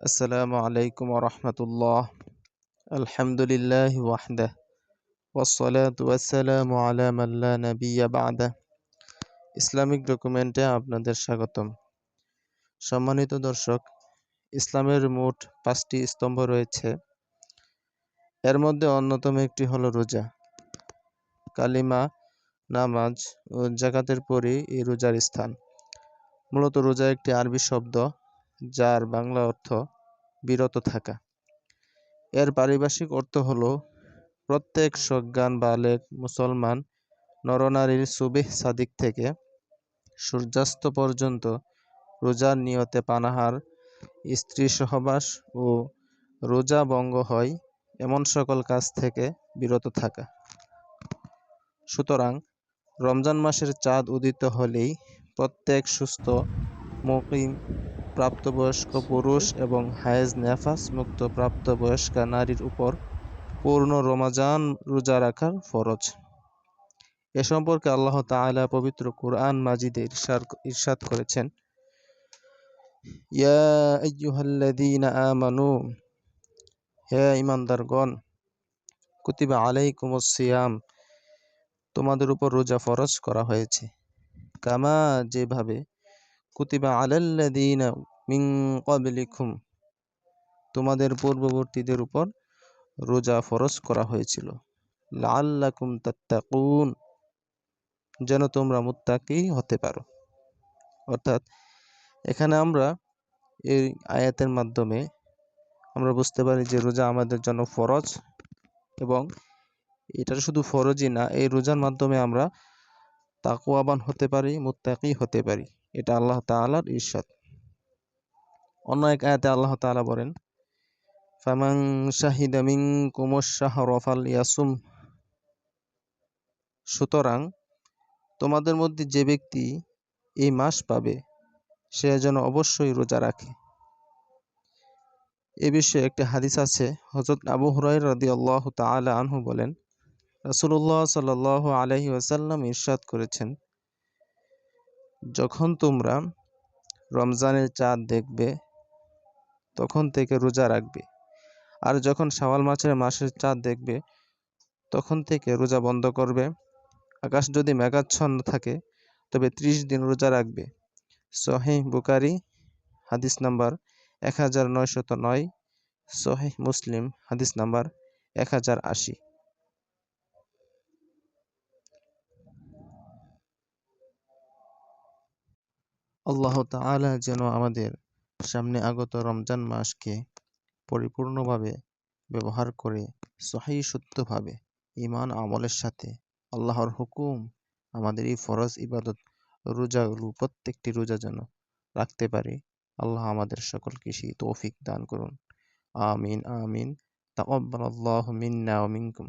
আসসালামু আলাইকুম রহমতুল্লাহ আলহামদুলিল্লাহ ওয়াহদাহ ওয়াসসালাতু ওয়াসসালামু আলা মান লা নাবিয়্যা বা'দা ইসলামিক ডকুমেন্টে আপনাদের স্বাগতম। সম্মানিত দর্শক, ইসলামের মোট পাঁচটি স্তম্ভ রয়েছে। এর মধ্যে অন্যতম একটি হলো রোজা। কালিমা, নামাজ ও জাকাতের পরই এই রোজার স্থান। মূলত রোজা একটি আরবি শব্দ। যার বাংলা অর্থ বিরত থাকা। এর পারিভাষিক অর্থ হল, প্রত্যেক সজ্ঞান বালেক মুসলমান নরনারীর সুবিহ সাদিক থেকে সূর্যাস্ত পর্যন্ত রোজার নিয়তে পানাহার, স্ত্রী সহবাস ও রোজা বঙ্গ হয় এমন সকল কাজ থেকে বিরত থাকা। সুতরাং রমজান মাসের চাঁদ উদিত হলেই প্রত্যেক সুস্থ, মুকিম প্রাপ্তবয়স্ক পুরুষ এবং হায়েজ নেফাস মুক্ত প্রাপ্তবয়স্কা নারীর উপর পূর্ণ রমাজান রোজা রাখার ফরজ। এ সম্পর্কে আল্লাহ তাআলা পবিত্র কুরআন মাজিদে ইরশাদ করেছেন। আমানু, হে ঈমানদারগণ, কুতিবা আলাইকুমুস সিয়াম, তোমাদের উপর রোজা ফরজ করা হয়েছে। কামা যেভাবে কুতিবা আলাল্লাযীনা মিন ক্বাবলিকুম তোমাদের পূর্ববর্তীদের উপর রোজা ফরজ করা হয়েছিল। লাআল্লাকুম তাত্তাকুন, যেন তোমরা মুত্তাকি হতে পারো। অর্থাৎ, এখানে আমরা এই আয়াতের মাধ্যমে আমরা বুঝতে পারি যে রোজা আমাদের জন্য ফরজ এবং এটা শুধু ফরজই না, এই রোজার মাধ্যমে আমরা তাকুয়াবান হতে পারি, মুত্তাকি হতে পারি। এটা আল্লাহ তাআলার ইরশাদ অন্য এক আয়াতে আল্লাহ তাআলা বলেন ফামাং ফামান শাহিদা মিনকুমুশ রফাল ইয়াসুম সুতরাং তোমাদের মধ্যে যে ব্যক্তি এই মাস পাবে, সে যেন অবশ্যই রোজা রাখে। এ বিষয়ে একটি হাদিস আছে হজরত আবু হুরাই রদি আল্লাহ তালা আনহু বলেন রাসুল্লাহ সাল আলহি ওয়াসাল্লাম ইরশাদ করেছেন যখন তোমরা রমজানের চাঁদ দেখবে, তখন থেকে রোজা রাখবে। আর যখন শাওয়াল মাছের মাসের চাঁদ দেখবে, তখন থেকে রোজা বন্ধ করবে। আকাশ যদি মেঘাচ্ছন্ন থাকে, তবে ত্রিশ দিন রোজা রাখবে। সহি বুকারি হাদিস নাম্বার এক হাজার নয়শত নয়। সহি মুসলিম, হাদিস নাম্বার এক হাজার আশি। আল্লাহ তাআলা যেন আমাদের সামনে আগত রমজান মাসকে পরিপূর্ণভাবে ব্যবহার করে সহি শুদ্ধভাবে ইমান আমলের সাথে আল্লাহর হুকুম, আমাদের এই ফরজ ইবাদত রোজাগুলো প্রত্যেকটি রোজা যেন রাখতে পারি, আল্লাহ আমাদের সকলকে সেই তৌফিক দান করুন। আমিন আমিন। তাকব্বালাল্লাহু মিন্না মিনকুম।